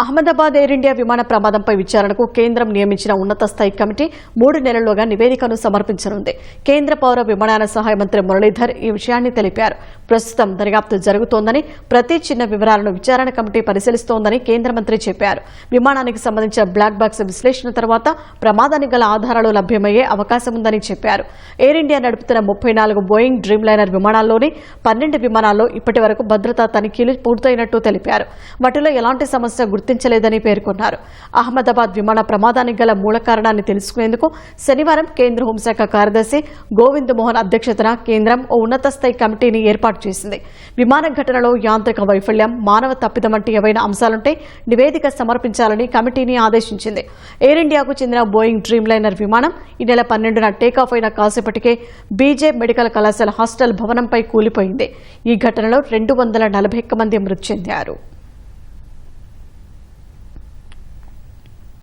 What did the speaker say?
Ahmedabad air India విమాన ప్రమాదంపై విచారణకు కేంద్రం నియమించిన ఉన్నత స్థాయి కమిటీ మూడు నెలల్లోగా నివేదికను సమర్పించనుంది. కేంద్ర పౌర విమానయాన సహాయ మంత్రి మురళీధర్ ఈ విషయాన్ని తెలిపారు. ప్రస్తుతం దర్యాప్తు జరుగుతోందని ప్రతి చిన్న వివరాలను విచారణ కమిటీ పరిశీలిస్తోందని కేంద్ర మంత్రి చెప్పారు. విమానానికి సంబంధించిన బ్లాక్ బాక్స్ విశ్లేషణ తర్వాత ప్రమాదానికి గల ఆధారాలు లభ్యమయ్యే అవకాశం ఉందని చెప్పారు. ఎయిర్ ఇండియా నడుపుతున్న ముప్పై నాలుగు బోయింగ్ డ్రీమ్ లైనర్ విమానాల్లోని పన్నెండు విమానాల్లో ఇప్పటి వరకు భద్రతా తనిఖీలు పూర్తయినట్టు తెలిపారు. వాటిలో ఎలాంటి సమస్య గుర్తు గుర్తించలేదని పేర్కొన్నారు. అహ్మదాబాద్ విమాన ప్రమాదానికి గల మూల కారణాన్ని తెలుసుకునేందుకు శనివారం కేంద్ర హోంశాఖ కార్యదర్శి గోవింద్ మోహన్ అధ్యక్షతన కేంద్రం ఓ ఉన్నత స్థాయి కమిటీని ఏర్పాటు చేసింది. విమాన ఘటనలో యాంత్రిక వైఫల్యం మానవ తప్పిదం వంటి ఏవైనా అంశాలుంటే నివేదిక సమర్పించాలని కమిటీని ఆదేశించింది. ఎయిర్ ఇండియాకు చెందిన బోయింగ్ డ్రీమ్ లైనర్ విమానం ఈ నెల పన్నెండున టేకాఫ్ అయిన కాసేపటికే బీజే మెడికల్ కళాశాల హాస్టల్ భవనంపై కూలిపోయింది. ఈ ఘటనలో రెండు వందల నలభై ఒక్క మంది మృతి చెందారు.